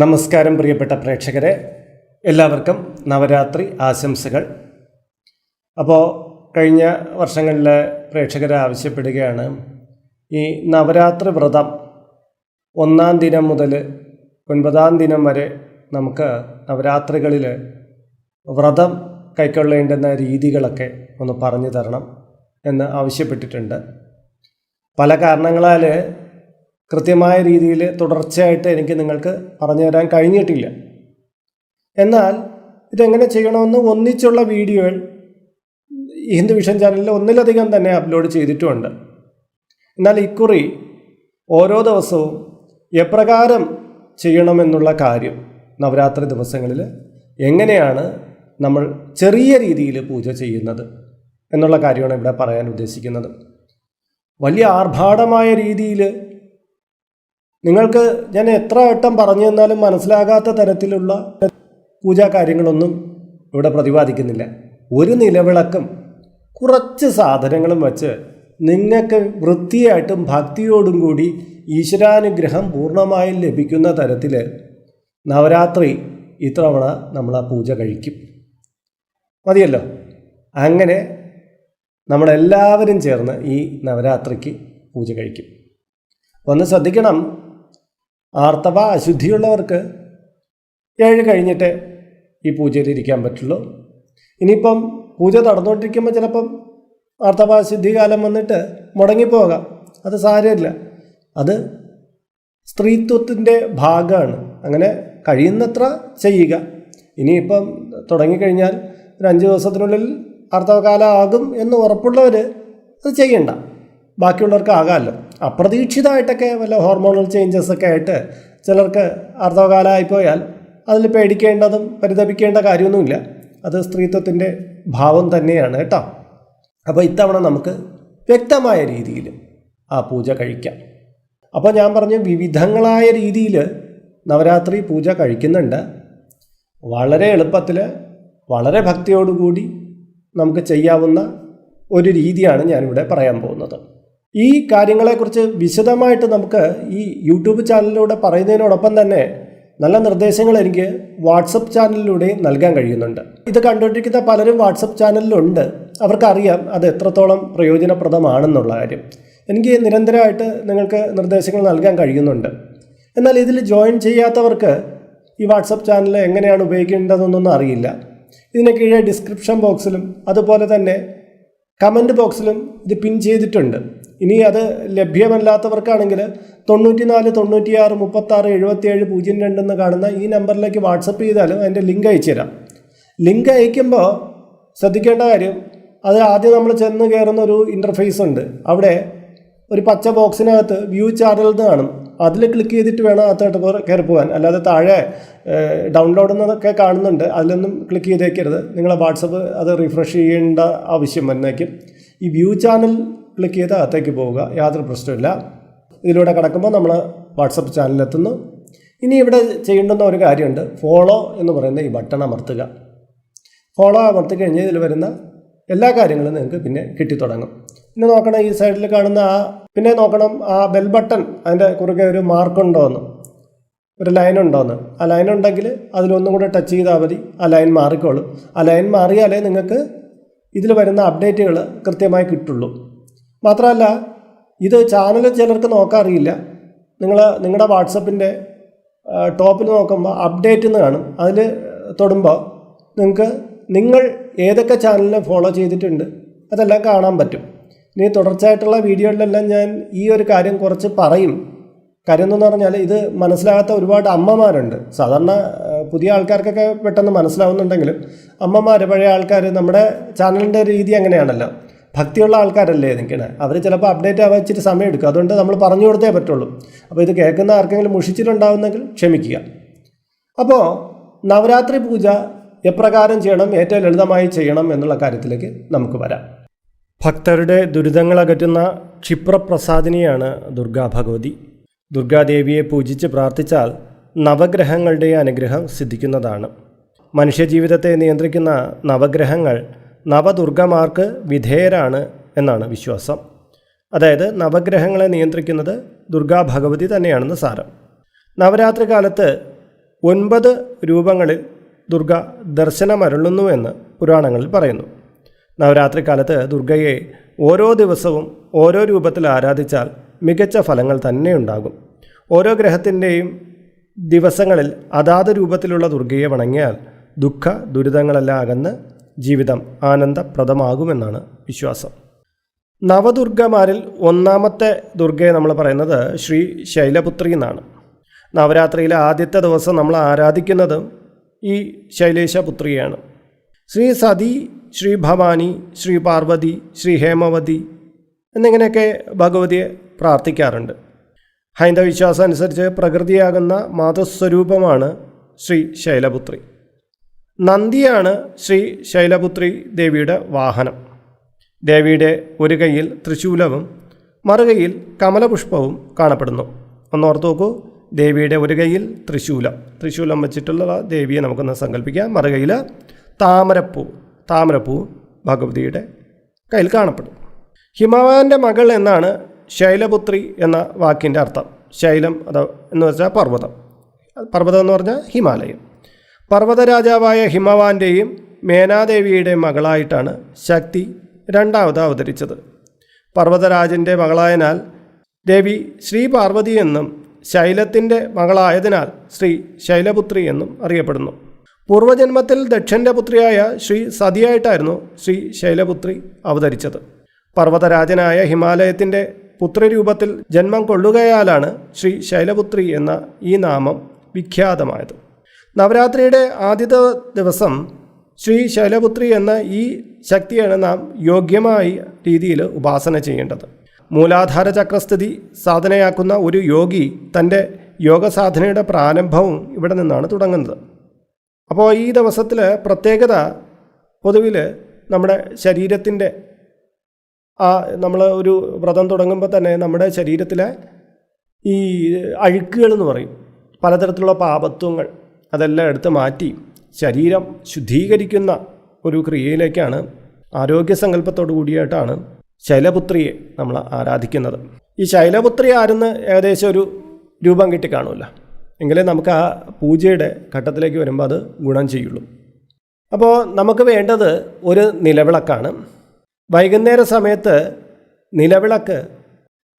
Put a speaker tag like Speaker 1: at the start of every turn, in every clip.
Speaker 1: നമസ്കാരം പ്രിയപ്പെട്ട പ്രേക്ഷകരെ. എല്ലാവർക്കും നവരാത്രി ആശംസകൾ. അപ്പോൾ കഴിഞ്ഞ വർഷങ്ങളിലെ പ്രേക്ഷകർ ആവശ്യപ്പെടുകയാണ് ഈ നവരാത്രി വ്രതം ഒന്നാം ദിനം മുതൽ ഒൻപതാം ദിനം വരെ നമുക്ക് നവരാത്രികളിൽ വ്രതം കൈക്കൊള്ളേണ്ടുന്ന രീതികളൊക്കെ ഒന്ന് പറഞ്ഞു തരണം എന്ന് ആവശ്യപ്പെട്ടിട്ടുണ്ട്. പല കാരണങ്ങളാൽ കൃത്യമായ രീതിയിൽ തുടർച്ചയായിട്ട് എനിക്ക് നിങ്ങൾക്ക് പറഞ്ഞു തരാൻ കഴിഞ്ഞിട്ടില്ല. എന്നാൽ ഇതെങ്ങനെ ചെയ്യണമെന്ന് ഒന്നിച്ചുള്ള വീഡിയോകൾ ഹിന്ദു വിഷൻ ചാനലിൽ ഒന്നിലധികം തന്നെ അപ്ലോഡ് ചെയ്തിട്ടുമുണ്ട് എന്നാൽ ഇക്കുറി ഓരോ ദിവസവും എപ്രകാരം ചെയ്യണമെന്നുള്ള കാര്യം നവരാത്രി ദിവസങ്ങളിൽ എങ്ങനെയാണ് നമ്മൾ ചെറിയ രീതിയിൽ പൂജ ചെയ്യുന്നത് എന്നുള്ള കാര്യമാണ് ഇവിടെ പറയാൻ ഉദ്ദേശിക്കുന്നത്. വലിയ ആർഭാടമായ രീതിയിൽ നിങ്ങൾക്ക് ഞാൻ എത്ര വട്ടം പറഞ്ഞു തന്നാലും മനസ്സിലാകാത്ത തരത്തിലുള്ള പൂജാ കാര്യങ്ങളൊന്നും ഇവിടെ പ്രതിപാദിക്കുന്നില്ല. ഒരു നിലവിളക്കും കുറച്ച് സാധനങ്ങളും വച്ച് നിങ്ങൾക്ക് വൃത്തിയായിട്ടും ഭക്തിയോടും കൂടി ഈശ്വരാനുഗ്രഹം പൂർണമായും ലഭിക്കുന്ന തരത്തിൽ നവരാത്രി ഇത്തവണ നമ്മൾ ആ പൂജ കഴിക്കും. മതിയല്ലോ? അങ്ങനെ നമ്മളെല്ലാവരും ചേർന്ന് ഈ നവരാത്രിക്ക് പൂജ കഴിക്കും. ഒന്ന് ശ്രദ്ധിക്കണം. ആർത്തവ അശുദ്ധിയുള്ളവർക്ക് ഏഴ് കഴിഞ്ഞിട്ട് ഈ പൂജയിൽ ഇരിക്കാൻ പറ്റുള്ളൂ. ഇനിയിപ്പം പൂജ നടന്നുകൊണ്ടിരിക്കുമ്പോൾ ചിലപ്പം ആർത്തവ അശുദ്ധി കാലം വന്നിട്ട് മുടങ്ങിപ്പോകാം. അത് സാരമില്ല. അത് സ്ത്രീത്വത്തിന്റെ ഭാഗമാണ്. അങ്ങനെ കഴിയുന്നത്ര ചെയ്യുക. ഇനിയിപ്പം തുടങ്ങിക്കഴിഞ്ഞാൽ ഒരു അഞ്ച് ദിവസത്തിനുള്ളിൽ ആർത്തവകാലം ആകും എന്ന് ഉറപ്പുള്ളവർ അത് ചെയ്യണ്ട. ബാക്കിയുള്ളവർക്ക് ആകാമല്ലോ. അപ്രതീക്ഷിതമായിട്ടൊക്കെ വല്ല ഹോർമോണൽ ചേഞ്ചസ് ഒക്കെ ആയിട്ട് ചിലർക്ക് അർദ്ധകാലമായിപ്പോയാൽ അതിൽ പേടിക്കേണ്ടതും പരിതപിക്കേണ്ട കാര്യമൊന്നുമില്ല. അത് സ്ത്രീത്വത്തിന്റെ ഭാവം തന്നെയാണ് കേട്ടോ. അപ്പോൾ ഇത്തവണ നമുക്ക് വ്യക്തമായ രീതിയിൽ ആ പൂജ കഴിക്കാം. അപ്പോൾ ഞാൻ പറഞ്ഞു വിവിധങ്ങളായ രീതിയിൽ നവരാത്രി പൂജ കഴിക്കുന്നുണ്ട്. വളരെ എളുപ്പത്തിൽ വളരെ ഭക്തിയോടുകൂടി നമുക്ക് ചെയ്യാവുന്ന ഒരു രീതിയാണ് ഞാനിവിടെ പറയാൻ പോകുന്നത്. ഈ കാര്യങ്ങളെക്കുറിച്ച് വിശദമായിട്ട് നമുക്ക് ഈ യൂട്യൂബ് ചാനലിലൂടെ പറയുന്നതിനോടൊപ്പം തന്നെ നല്ല നിർദ്ദേശങ്ങൾ എനിക്ക് വാട്സപ്പ് ചാനലിലൂടെ നൽകാൻ കഴിയുന്നുണ്ട്. ഇത് കണ്ടുകൊണ്ടിരിക്കുന്ന പലരും വാട്സപ്പ് ചാനലിലുണ്ട്. അവർക്കറിയാം അത് എത്രത്തോളം പ്രയോജനപ്രദമാണെന്നുള്ള കാര്യം. എനിക്ക് നിരന്തരമായിട്ട് നിങ്ങൾക്ക് നിർദ്ദേശങ്ങൾ നൽകാൻ കഴിയുന്നുണ്ട്. എന്നാൽ ഇതിൽ ജോയിൻ ചെയ്യാത്തവർക്ക് ഈ വാട്സപ്പ് ചാനൽ എങ്ങനെയാണ് ഉപയോഗിക്കേണ്ടതെന്നൊന്നും അറിയില്ല. ഇതിന് കീഴെ ഡിസ്ക്രിപ്ഷൻ ബോക്സിലും അതുപോലെ തന്നെ കമന്റ് ബോക്സിലും ഇത് പിൻ ചെയ്തിട്ടുണ്ട്. ഇനി അത് ലഭ്യമല്ലാത്തവർക്കാണെങ്കിൽ തൊണ്ണൂറ്റിനാല് തൊണ്ണൂറ്റിയാറ് മുപ്പത്താറ് എഴുപത്തിയേഴ് പൂജ്യം രണ്ടെന്ന് കാണുന്ന ഈ നമ്പറിലേക്ക് വാട്സപ്പ് ചെയ്താലും അതിന്റെ ലിങ്ക് അയച്ചു തരാം. ലിങ്ക് അയക്കുമ്പോൾ ശ്രദ്ധിക്കേണ്ട കാര്യം അത് ആദ്യം നമ്മൾ ചെന്ന് കയറുന്ന ഒരു ഇന്റർഫേസ് ഉണ്ട്. അവിടെ ഒരു പച്ച ബോക്സിനകത്ത് വ്യൂ ചാനൽ എന്ന് കാണും. അതിൽ ക്ലിക്ക് ചെയ്തിട്ട് വേണം അകത്തോട്ട് കയറി പോകാൻ അല്ലാതെ താഴെ ഡൗൺലോഡ് എന്നൊക്കെ കാണുന്നുണ്ട്. അതിലൊന്നും ക്ലിക്ക് ചെയ്തേക്കരുത്. നിങ്ങളെ വാട്സപ്പ് അത് റിഫ്രഷ് ചെയ്യേണ്ട ആവശ്യം വന്നേക്കും. ഈ വ്യൂ ചാനൽ ക്ലിക്ക് ചെയ്ത് അകത്തേക്ക് പോവുക. യാതൊരു പ്രശ്നമില്ല ഇതിലൂടെ കടക്കുമ്പോൾ നമ്മൾ വാട്സപ്പ് ചാനലിലെത്തുന്നു ഇനി ഇവിടെ ചെയ്യേണ്ടുന്ന ഒരു കാര്യമുണ്ട്. ഫോളോ എന്ന് പറയുന്ന ഈ ബട്ടൺ അമർത്തുക. ഫോളോ അമർത്തി കഴിഞ്ഞ് ഇതിൽ വരുന്ന എല്ലാ കാര്യങ്ങളും നിങ്ങൾക്ക് പിന്നെ കിട്ടിത്തുടങ്ങും. പിന്നെ നോക്കണം ഈ സൈഡിൽ കാണുന്ന ആ പിന്നെ നോക്കണം ആ ബെൽ ബട്ടൺ അതിന്റെ കുറുകെ ഒരു മാർക്ക് ഉണ്ടോയെന്ന് ഒരു ലൈൻ ഉണ്ടോയെന്ന് ആ ലൈൻ ഉണ്ടെങ്കിൽ അതിലൊന്നും കൂടെ ടച്ച് ചെയ്താൽ മതി. ആ ലൈൻ മാറിക്കോളും. ആ ലൈൻ മാറിയാലേ നിങ്ങൾക്ക് ഇതിൽ വരുന്ന അപ്ഡേറ്റുകൾ കൃത്യമായി കിട്ടുള്ളൂ. മാത്രമല്ല ഇത് ചാനൽ ചിലർക്ക് നോക്കാറിയില്ല. നിങ്ങൾ നിങ്ങളുടെ വാട്സപ്പിന്റെ ടോപ്പിൽ നോക്കുമ്പോൾ അപ്ഡേറ്റ് എന്ന് കാണും. അതിൽ തൊടുമ്പോൾ നിങ്ങൾക്ക് നിങ്ങൾ ഏതൊക്കെ ചാനലിനെ ഫോളോ ചെയ്തിട്ടുണ്ട് അതെല്ലാം കാണാൻ പറ്റും. ഇനി തുടർച്ചയായിട്ടുള്ള വീഡിയോകളിലെല്ലാം ഞാൻ ഈ ഒരു കാര്യം കുറച്ച് പറയും. കാര്യം എന്ന് പറഞ്ഞാൽ ഇത് മനസ്സിലാകാത്ത ഒരുപാട് അമ്മമാരുണ്ട്. സാധാരണ പുതിയ ആൾക്കാർക്കൊക്കെ പെട്ടെന്ന് മനസ്സിലാവുന്നുണ്ടെങ്കിലും അമ്മമാർ പഴയ ആൾക്കാർ നമ്മുടെ ചാനലിന്റെ രീതി അങ്ങനെയാണല്ലോ. ഭക്തിയുള്ള ആൾക്കാരല്ലേ നിൽക്കണേ? അവർ ചിലപ്പോൾ അപ്ഡേറ്റ് ആവാൻ ഇച്ചിരി സമയം എടുക്കും. അതുകൊണ്ട് നമ്മൾ പറഞ്ഞു കൊടുത്തേ പറ്റുള്ളൂ. അപ്പോൾ ഇത് കേൾക്കുന്ന ആർക്കെങ്കിലും മുഷിച്ചിട്ടുണ്ടാവുന്നെങ്കിൽ ക്ഷമിക്കുക. അപ്പോൾ നവരാത്രി പൂജ എപ്രകാരം ചെയ്യണം? ഏറ്റവും ലളിതമായി ചെയ്യണം എന്നുള്ള കാര്യത്തിലേക്ക് നമുക്ക് വരാം. ഭക്തരുടെ ദുരിതങ്ങൾ അകറ്റുന്ന ക്ഷിപ്രപ്രസാദിനിയാണ് ദുർഗാ ഭഗവതി. ദുർഗാദേവിയെ പൂജിച്ച് പ്രാർത്ഥിച്ചാൽ നവഗ്രഹങ്ങളുടെ അനുഗ്രഹം സിദ്ധിക്കുന്നതാണ്. മനുഷ്യജീവിതത്തെ നിയന്ത്രിക്കുന്ന നവഗ്രഹങ്ങൾ നവദുർഗമാർക്ക് വിധേയരാണ് എന്നാണ് വിശ്വാസം. അതായത് നവഗ്രഹങ്ങളെ നിയന്ത്രിക്കുന്നത് ദുർഗാ ഭഗവതി തന്നെയാണെന്ന് സാരം. നവരാത്രി കാലത്ത് ഒൻപത് രൂപങ്ങളിൽ ദുർഗ ദർശനമരുളുന്നുവെന്ന് പുരാണങ്ങളിൽ പറയുന്നു. നവരാത്രി കാലത്ത് ദുർഗയെ ഓരോ ദിവസവും ഓരോ രൂപത്തിൽ ആരാധിച്ചാൽ മികച്ച ഫലങ്ങൾ തന്നെ ഉണ്ടാകും. ഓരോ ഗ്രഹത്തിന്റെയും ദിവസങ്ങളിൽ അതാത് രൂപത്തിലുള്ള ദുർഗയെ വണങ്ങിയാൽ ദുഃഖ ദുരിതങ്ങളെല്ലാം അകന്ന് ജീവിതം ആനന്ദപ്രദമാകുമെന്നാണ് വിശ്വാസം. നവദുർഗമാരിൽ ഒന്നാമത്തെ ദുർഗയെ നമ്മൾ പറയുന്നത് ശ്രീ ശൈലപുത്രി എന്നാണ്. നവരാത്രിയിലെ ആദ്യത്തെ ദിവസം നമ്മൾ ആരാധിക്കുന്നതും ഈ ശൈലേശപുത്രിയാണ്. ശ്രീ സതി ശ്രീ ഭവാനി ശ്രീ പാർവതി ശ്രീ ഹേമവതി എന്നിങ്ങനെയൊക്കെ ഭഗവതിയെ പ്രാർത്ഥിക്കാറുണ്ട്. ഹൈന്ദവ വിശ്വാസം അനുസരിച്ച് പ്രകൃതിയാകുന്ന മാതൃസ്വരൂപമാണ് ശ്രീ ശൈലപുത്രി. നന്ദിയാണ് ശ്രീ ശൈലപുത്രി ദേവിയുടെ വാഹനം. ദേവിയുടെ ഒരു കയ്യിൽ തൃശൂലവും മറുകൈയിൽ കമലപുഷ്പവും കാണപ്പെടുന്നു. ഒന്നോർത്ത് നോക്കൂ ദേവിയുടെ ഒരു കയ്യിൽ തൃശൂലം. തൃശൂലം വെച്ചിട്ടുള്ള ദേവിയെ നമുക്കൊന്ന് സങ്കല്പിക്കാം. മറുകൈയിൽ താമരപ്പൂ. താമരപ്പൂ ഭഗവതിയുടെ കയ്യിൽ കാണപ്പെടും ഹിമവാന്റെ മകൾ എന്നാണ് ശൈലപുത്രി എന്ന വാക്കിന്റെ അർത്ഥം. ശൈലം അത് എന്ന് വെച്ചാൽ പർവതം. പർവതം എന്ന് പറഞ്ഞാൽ ഹിമാലയം. പർവതരാജാവായ ഹിമവാന്റെയും മേനാദേവിയുടെയും മകളായിട്ടാണ് ശക്തി രണ്ടാമത് അവതരിച്ചത്. പർവതരാജന്റെ മകളായതിനാൽ ദേവി ശ്രീ പാർവതി എന്നും ശൈലത്തിന്റെ മകളായതിനാൽ ശ്രീ ശൈലപുത്രി എന്നും അറിയപ്പെടുന്നു. പൂർവജന്മത്തിൽ ദക്ഷന്റെ പുത്രിയായ ശ്രീ സതിയായിട്ടായിരുന്നു ശ്രീ ശൈലപുത്രി അവതരിച്ചത്. പർവതരാജനായ ഹിമാലയത്തിന്റെ പുത്രരൂപത്തിൽ ജന്മം കൊള്ളുകയാലാണ് ശ്രീ ശൈലപുത്രി എന്ന ഈ നാമം വിഖ്യാതമായത്. നവരാത്രിയുടെ ആദ്യത്തെ ദിവസം ശ്രീ ശൈലപുത്രി എന്ന ഈ ശക്തിയാണ് നാം യോഗ്യമായ രീതിയിൽ ഉപാസന ചെയ്യേണ്ടത്. മൂലാധാര ചക്രസ്ഥിതി സാധനയാക്കുന്ന ഒരു യോഗി തന്റെ യോഗസാധനയുടെ പ്രാരംഭവും ഇവിടെ നിന്നാണ് തുടങ്ങുന്നത്. അപ്പോൾ ഈ ദിവസത്തിൽ പ്രത്യേകത പൊതുവിൽ നമ്മുടെ ശരീരത്തിന്റെ ആ നമ്മൾ ഒരു വ്രതം തുടങ്ങുമ്പോൾ തന്നെ നമ്മുടെ ശരീരത്തിലെ ഈ അഴുക്കുകൾ എന്ന് പറയും. പലതരത്തിലുള്ള പാപത്വങ്ങൾ അതെല്ലാം എടുത്ത് മാറ്റി ശരീരം ശുദ്ധീകരിക്കുന്ന ഒരു ക്രിയയിലേക്കാണ് ആരോഗ്യസങ്കല്പത്തോടു കൂടിയായിട്ടാണ് ശൈലപുത്രിയെ നമ്മൾ ആരാധിക്കുന്നത്. ഈ ശൈലപുത്രി ആരെന്ന് ഏകദേശം ഒരു രൂപം കിട്ടി കാണുമല്ലോ എങ്കിലേ നമുക്ക് ആ പൂജയുടെ ഘട്ടത്തിലേക്ക് വരുമ്പോൾ അത് ഗുണം ചെയ്യുള്ളൂ. അപ്പോൾ നമുക്ക് വേണ്ടത് ഒരു നിലവിളക്കാണ്. വൈകുന്നേര സമയത്ത് നിലവിളക്ക്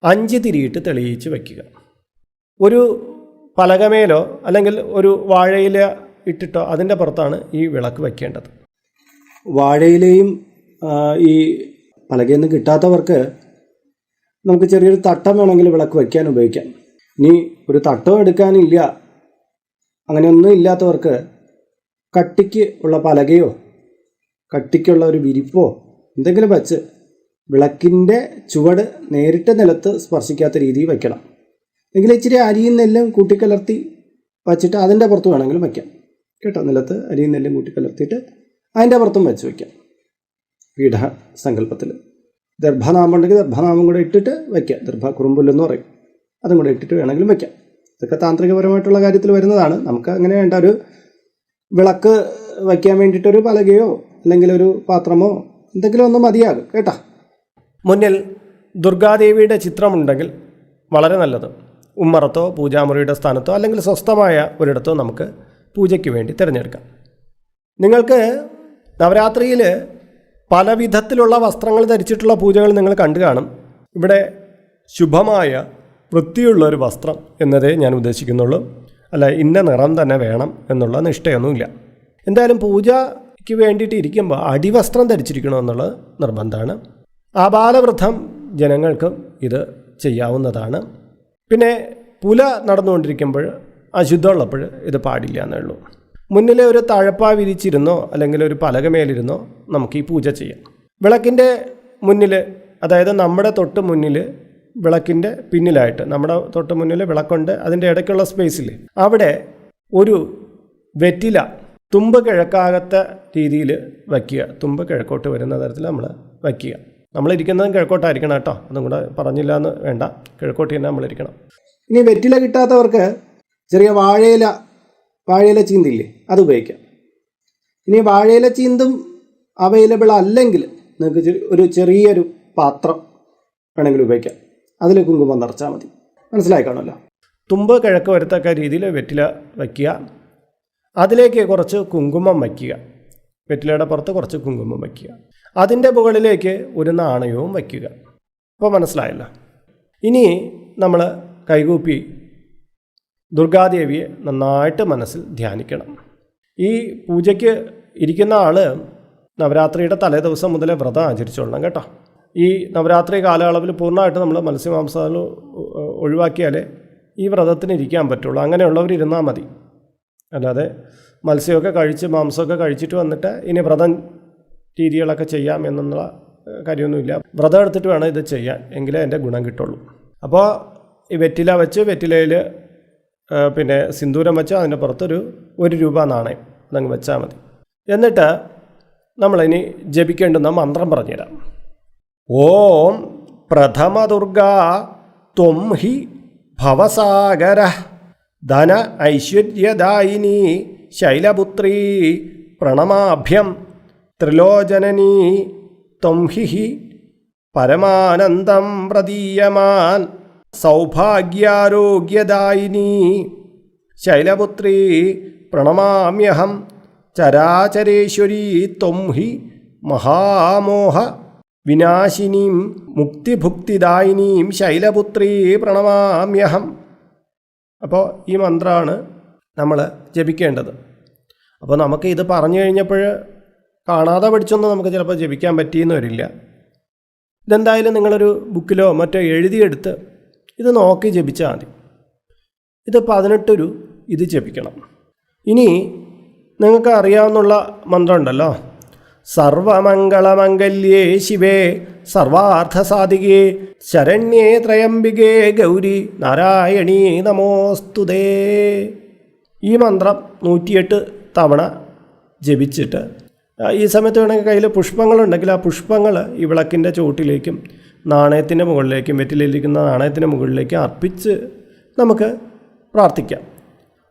Speaker 1: അഞ്ച് തിരിയിട്ട് തെളിയിച്ച് വയ്ക്കുക ഒരു പലകമേലോ അല്ലെങ്കിൽ ഒരു വാഴയില ഇട്ടിട്ടോ അതിന്റെ പുറത്താണ് ഈ വിളക്ക് വയ്ക്കേണ്ടത്. വാഴയിലയും ഈ പലകയിൽ നിന്ന് കിട്ടാത്തവർക്ക് നമുക്ക് ചെറിയൊരു തട്ടം വേണമെങ്കിൽ വിളക്ക് വയ്ക്കാൻ ഉപയോഗിക്കാം. ഇനി ഒരു തട്ടം എടുക്കാനില്ല അങ്ങനെയൊന്നും ഇല്ലാത്തവർക്ക് കട്ടിക്ക് ഉള്ള പലകയോ കട്ടിക്കുള്ള ഒരു വിരിപ്പോ എന്തെങ്കിലും വെച്ച് വിളക്കിന്റെ ചുവട് നേരിട്ട് നിലത്ത് സ്പർശിക്കാത്ത രീതിയിൽ വയ്ക്കണം. എങ്കിൽ ഇച്ചിരി അരിയും നെല്ലും കൂട്ടിക്കലർത്തി വച്ചിട്ട് അതിന്റെ പുറത്ത് വേണമെങ്കിലും വയ്ക്കാം. കേട്ടോ? നിലത്ത് അരിയും നെല്ലും കൂട്ടിക്കലർത്തിയിട്ട് അതിന്റെ പുറത്തും വെച്ച് വയ്ക്കാം. പീഠ സങ്കല്പത്തിൽ ദർഭനാമം ഉണ്ടെങ്കിൽ ദർഭനാമം കൂടെ ഇട്ടിട്ട് വയ്ക്കാം. ദർഭ കുറുമ്പുല്ലെന്ന് പറയും. അതും കൂടെ ഇട്ടിട്ട് വേണമെങ്കിലും വയ്ക്കാം. ഇതൊക്കെ താന്ത്രികപരമായിട്ടുള്ള കാര്യത്തിൽ വരുന്നതാണ്. നമുക്ക് അങ്ങനെ വേണ്ട. ഒരു വിളക്ക് വയ്ക്കാൻ വേണ്ടിയിട്ടൊരു പലകയോ അല്ലെങ്കിൽ ഒരു പാത്രമോ എന്തെങ്കിലും ഒന്ന് മതിയാകും. കേട്ടോ? മുന്നിൽ ദുർഗാദേവിയുടെ ചിത്രമുണ്ടെങ്കിൽ വളരെ നല്ലത്. ഉമ്മറത്തോ പൂജാമുറിയുടെ സ്ഥാനത്തോ അല്ലെങ്കിൽ സ്വസ്ഥമായ ഒരിടത്തോ നമുക്ക് പൂജയ്ക്ക് വേണ്ടി തിരഞ്ഞെടുക്കാം. നിങ്ങൾക്ക് നവരാത്രിയിൽ പല വിധത്തിലുള്ള വസ്ത്രങ്ങൾ ധരിച്ചിട്ടുള്ള പൂജകൾ നിങ്ങൾ കണ്ടു കാണും. ഇവിടെ ശുഭമായ വൃത്തിയുള്ള ഒരു വസ്ത്രം എന്നതേ ഞാൻ ഉദ്ദേശിക്കുന്നുള്ളൂ. അല്ല ഇന്ന നിറം തന്നെ വേണം എന്നുള്ള നിഷ്ഠയൊന്നുമില്ല. എന്തായാലും പൂജയ്ക്ക് വേണ്ടിയിട്ട് ഇരിക്കുമ്പോൾ അടിവസ്ത്രം ധരിച്ചിരിക്കണമെന്നുള്ളത് നിർബന്ധമാണ്. ആ ബാലവൃദ്ധം ജനങ്ങൾക്കും ഇത് ചെയ്യാവുന്നതാണ്. പിന്നെ പുല നടന്നുകൊണ്ടിരിക്കുമ്പോൾ അശുദ്ധമുള്ളപ്പോൾ ഇത് പാടില്ല എന്നേ ഉള്ളൂ. മുന്നിലെ ഒരു തഴപ്പ വിരിച്ചിരുന്നോ അല്ലെങ്കിൽ ഒരു പലകമേലിരുന്നോ നമുക്ക് ഈ പൂജ ചെയ്യാം. വിളക്കിന്റെ മുന്നിൽ അതായത് നമ്മുടെ തൊട്ട് മുന്നിൽ വിളക്കിന്റെ പിന്നിലായിട്ട് നമ്മുടെ തൊട്ട് മുന്നിൽ വിളക്കുണ്ട് അതിന്റെ ഇടയ്ക്കുള്ള സ്പേസിൽ. അവിടെ ഒരു വെറ്റില തുമ്പ് കിഴക്കാകത്ത രീതിയിൽ വയ്ക്കുക. തുമ്പ് കിഴക്കോട്ട് വരുന്ന തരത്തിൽ നമ്മൾ വയ്ക്കുക. നമ്മളിരിക്കുന്നതും കിഴക്കോട്ടായിരിക്കണം കേട്ടോ. അതും കൂടെ പറഞ്ഞില്ല എന്ന് വേണ്ട. കിഴക്കോട്ട് തന്നെ നമ്മളിരിക്കണം. ഇനി വെറ്റില കിട്ടാത്തവർക്ക് ചെറിയ വാഴയില വാഴയില ചീന്തില്ലേ അത് ഉപയോഗിക്കാം. ഇനി വാഴയില ചീന്തും അവൈലബിൾ അല്ലെങ്കിൽ നിങ്ങൾക്ക് ഒരു ചെറിയൊരു പാത്രം വേണമെങ്കിൽ ഉപയോഗിക്കാം. അതിൽ കുങ്കുമം നിറച്ചാൽ മതി. മനസ്സിലായി കാണുമല്ലോ? തുമ്പ് കിഴക്ക് വരത്തക്ക രീതിയിൽ വെറ്റില വയ്ക്കുക. അതിലേക്ക് കുറച്ച് കുങ്കുമം വയ്ക്കുക. വെറ്റിലയുടെ പുറത്ത് കുറച്ച് കുങ്കുമം വയ്ക്കുക. അതിന്റെ മുകളിലേക്ക് ഒരു നാണയവും വയ്ക്കുക. അപ്പോൾ മനസ്സിലായല്ലോ? ഇനി നമ്മൾ കൈകൂപ്പി ദുർഗാദേവിയെ നന്നായിട്ട് മനസ്സിൽ ധ്യാനിക്കണം. ഈ പൂജയ്ക്ക് ഇരിക്കുന്ന ആൾ നവരാത്രിയുടെ തലേ ദിവസം മുതലേ വ്രതം ആചരിച്ചോളണം കേട്ടോ. ഈ നവരാത്രി കാലയളവിൽ പൂർണമായിട്ട് നമ്മൾ മത്സ്യമാംസാలు ഒഴിവാക്കിയാലേ ഈ വ്രതത്തിന് ഇരിക്കാൻ പറ്റുള്ളൂ. അങ്ങനെയുള്ളവർ ഇരുന്നാൽ മതി. അല്ലാതെ മത്സ്യമൊക്കെ കഴിച്ച് മാംസമൊക്കെ കഴിച്ചിട്ട് വന്നിട്ട് ഇനി വ്രതം രീതികളൊക്കെ ചെയ്യാം എന്നുള്ള കാര്യമൊന്നുമില്ല. വ്രതം എടുത്തിട്ട് വേണം ഇത് ചെയ്യാൻ. എങ്കിലേ എന്റെ ഗുണം കിട്ടുള്ളൂ. അപ്പോൾ ഈ വെറ്റില വെച്ച് വെറ്റിലയിൽ പിന്നെ സിന്ദൂരം വെച്ച് അതിന്റെ പുറത്തൊരു ഒരു രൂപ നാണയം അതങ്ങ് വെച്ചാൽ മതി. എന്നിട്ട് നമ്മളിനി ജപിക്കേണ്ടുന്ന മന്ത്രം പറഞ്ഞുതരാം. ഓം പ്രഥമ ദുർഗ ത്വം ഹി ഭവസാഗര ധന ഐശ്വര്യദായിനി ശൈലപുത്രീ പ്രണമാഭ്യം ത്രിലോചനനീ ത്വം പരമാനന്ദം പ്രതീയമാൻ. സൗഭാഗ്യാരോഗ്യദായിനി ശൈലപുത്രീ പ്രണമാമ്യഹം. ചരാചരേശ്വരീ ത്വം ഹി മഹാമോഹ. വിനാശിനീം മുക്തിഭുക്തിദായിനീം ശൈലപുത്രീ പ്രണമാമ്യഹം. അപ്പോൾ ഈ മന്ത്രമാണ് നമ്മൾ ജപിക്കേണ്ടത്. അപ്പോൾ നമുക്ക് ഇത് പറഞ്ഞു കഴിഞ്ഞപ്പോൾ കാണാതെ പഠിച്ചൊന്നും നമുക്ക് ചിലപ്പോൾ ജപിക്കാൻ പറ്റിയെന്ന് വരില്ല ഇതെന്തായാലും നിങ്ങളൊരു ബുക്കിലോ മറ്റോ എഴുതിയെടുത്ത് ഇത് നോക്കി ജപിച്ചാൽ മതി. ഇത് പതിനെട്ടൊരു ഇത് ജപിക്കണം. ഇനി നിങ്ങൾക്ക് അറിയാവുന്നുള്ള മന്ത്രമുണ്ടല്ലോ സർവമംഗളമംഗല്യേ ശിവേ സർവാർത്ഥസാധികേ ശരണ്യേ ത്രയംബികേ ഗൗരി നാരായണീ നമോസ്തുതേ ഈ മന്ത്രം നൂറ്റിയെട്ട് തവണ ജപിച്ചിട്ട് ഈ സമയത്ത് വേണമെങ്കിൽ കയ്യിൽ പുഷ്പങ്ങളുണ്ടെങ്കിൽ ആ പുഷ്പങ്ങൾ ഈ വിളക്കിന്റെ ചുവട്ടിലേക്കും നാണയത്തിന്റെ മുകളിലേക്കും വെറ്റിലിരിക്കുന്ന നാണയത്തിന്റെ മുകളിലേക്കും അർപ്പിച്ച് നമുക്ക് പ്രാർത്ഥിക്കാം.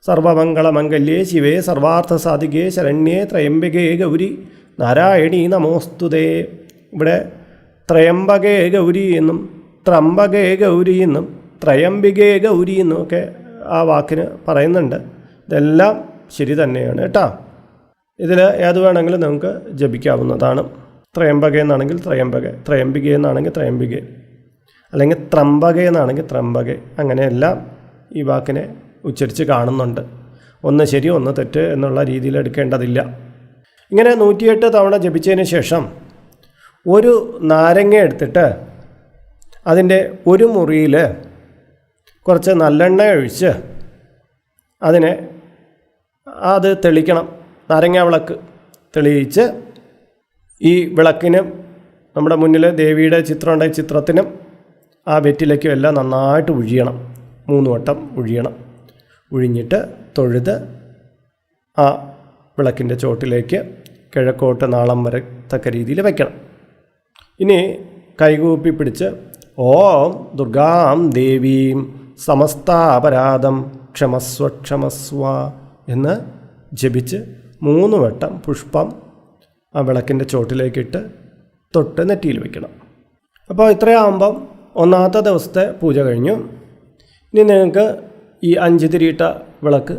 Speaker 1: സർവമംഗളമംഗല്യേ ശിവേ സർവാർത്ഥ സാധികേ ശരണ്യേ ത്രയംബകേ ഗൗരി നാരായണി നമോസ്തുതേ. ഇവിടെ ത്രയംബകേ ഗൗരി എന്നും ത്രംബകേ ഗൗരി എന്നും ത്രയംബികേ ഗൗരി എന്നും ഒക്കെ ആ വാക്കിന് പറയുന്നുണ്ട്. ഇതെല്ലാം ശരി തന്നെയാണ് കേട്ടോ. ഇതിൽ ഏത് വേണമെങ്കിലും നമുക്ക് ജപിക്കാവുന്നതാണ്. ത്രയംബക എന്നാണെങ്കിൽ ത്രയംബക ത്രയംബിക എന്നാണെങ്കിൽ ത്രയംബിക അല്ലെങ്കിൽ ത്രംബക എന്നാണെങ്കിൽ ത്രംബക അങ്ങനെയെല്ലാം ഈ വാക്കിനെ ഉച്ചരിച്ച് കാണുന്നുണ്ട്. ഒന്ന് ശരി ഒന്ന് തെറ്റ് എന്നുള്ള രീതിയിൽ എടുക്കേണ്ടതില്ല. ഇങ്ങനെ നൂറ്റിയെട്ട് തവണ ജപിച്ചതിന് ശേഷം ഒരു നാരങ്ങ എടുത്തിട്ട് അതിന്റെ ഒരു മുറിയിൽ കുറച്ച് നല്ലെണ്ണ ഒഴിച്ച് അതിനെ അത് തെളിക്കണം. നാരങ്ങ വിളക്ക് തെളിയിച്ച് ഈ വിളക്കിനും നമ്മുടെ മുന്നിൽ ദേവിയുടെ ചിത്രം ഉണ്ടായ ചിത്രത്തിനും ആ വെറ്റിലേക്കും എല്ലാം നന്നായിട്ട് ഉഴിയണം. മൂന്ന് വട്ടം ഉഴിയണം. ഉഴിഞ്ഞിട്ട് തൊഴുത് ആ വിളക്കിന്റെ ചോട്ടിലേക്ക് കിഴക്കോട്ട് നാളം വരെ തക്ക രീതിയിൽ വയ്ക്കണം ഇനി കൈകൂപ്പി പിടിച്ച് ഓം ദുർഗാം ദേവീം സമസ്താപരാധം ക്ഷമസ്വ ക്ഷമസ്വ എന്ന് ജപിച്ച് മൂന്ന് വട്ടം പുഷ്പം ആ വിളക്കിന്റെ ചോട്ടിലേക്കിട്ട് തൊട്ട് നെറ്റിയിൽ വയ്ക്കണം അപ്പോൾ ഇത്രയാകുമ്പം ഒന്നാമത്തെ ദിവസത്തെ പൂജ കഴിഞ്ഞു. ഇനി നിങ്ങൾക്ക് ഈ അഞ്ച് തിരിയിട്ട വിളക്ക്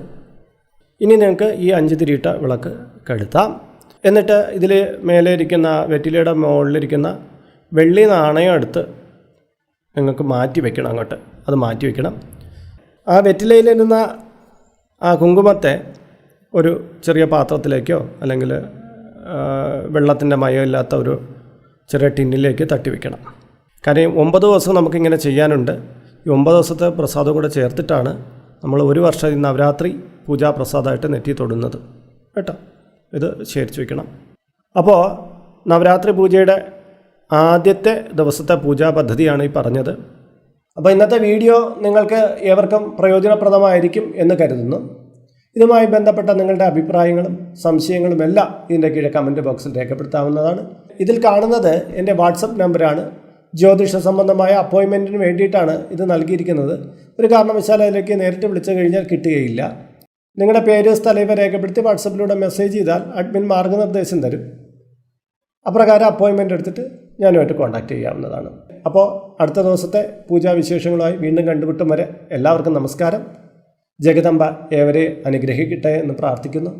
Speaker 1: ഇനി നിങ്ങൾക്ക് ഈ അഞ്ച് തിരിയിട്ട വിളക്ക് കെടുത്താം. എന്നിട്ട് ഇതിൽ മേലെ ഇരിക്കുന്ന വെറ്റിലയുടെ മുകളിലിരിക്കുന്ന വെള്ളി നാണയം എടുത്ത് നിങ്ങൾക്ക് മാറ്റി വെക്കണം അങ്ങോട്ട്. അത് മാറ്റി വെക്കണം. ആ വെറ്റിലയിലിരുന്ന ആ കുങ്കുമത്തെ ഒരു ചെറിയ പാത്രത്തിലേക്കോ അല്ലെങ്കിൽ വെള്ളത്തിന്റെ മയമില്ലാത്ത ഒരു ചെറിയ ടിന്നിലേക്ക് തട്ടി വെക്കണം. കാര്യം ഒമ്പത് ദിവസം നമുക്കിങ്ങനെ ചെയ്യാനുണ്ട്. ഈ ഒമ്പത് ദിവസത്തെ പ്രസാദം കൂടെ ചേർത്തിട്ടാണ് നമ്മൾ ഒരു വർഷം ഈ നവരാത്രി പൂജാ പ്രസാദമായിട്ട് നെറ്റി തൊടുന്നത്. കേട്ടോ? ഇത് ശേഖരിച്ച് വെക്കണം. അപ്പോൾ നവരാത്രി പൂജയുടെ ആദ്യത്തെ ദിവസത്തെ പൂജാ പദ്ധതിയാണ് ഈ പറഞ്ഞത്. അപ്പോൾ ഇന്നത്തെ വീഡിയോ നിങ്ങൾക്ക് ഏവർക്കും പ്രയോജനപ്രദമായിരിക്കും എന്ന് കരുതുന്നു. ഇതുമായി ബന്ധപ്പെട്ട നിങ്ങളുടെ അഭിപ്രായങ്ങളും സംശയങ്ങളും എല്ലാം ഇതിന്റെ കീഴെ കമന്റ് ബോക്സിൽ രേഖപ്പെടുത്താവുന്നതാണ്. ഇതിൽ കാണുന്നത് എന്റെ വാട്സപ്പ് നമ്പറാണ് ജ്യോതിഷ സംബന്ധമായ അപ്പോയിൻമെന്റിന് വേണ്ടിയിട്ടാണ് ഇത് നൽകിയിരിക്കുന്നത്. ഒരു കാരണവശാൽ അതിലേക്ക് നേരിട്ട് വിളിച്ചു കഴിഞ്ഞാൽ കിട്ടുകയില്ല. നിങ്ങളുടെ പേര് സ്ഥലം രേഖപ്പെടുത്തി വാട്സപ്പിലൂടെ മെസ്സേജ് ചെയ്താൽ അഡ്മിൻ മാർഗനിർദ്ദേശം തരും. അപ്രകാരം അപ്പോയിൻമെന്റ് എടുത്തിട്ട് ഞാനുമായിട്ട് കോൺടാക്റ്റ് ചെയ്യാവുന്നതാണ്. അപ്പോൾ അടുത്ത ദിവസത്തെ പൂജാവിശേഷങ്ങളുമായി വീണ്ടും കണ്ടുമുട്ടും വരെ എല്ലാവർക്കും നമസ്കാരം. ജഗദമ്പ ഏവരെ അനുഗ്രഹിക്കട്ടെ എന്ന് പ്രാർത്ഥിക്കുന്നു.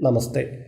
Speaker 1: നമസ്തേ.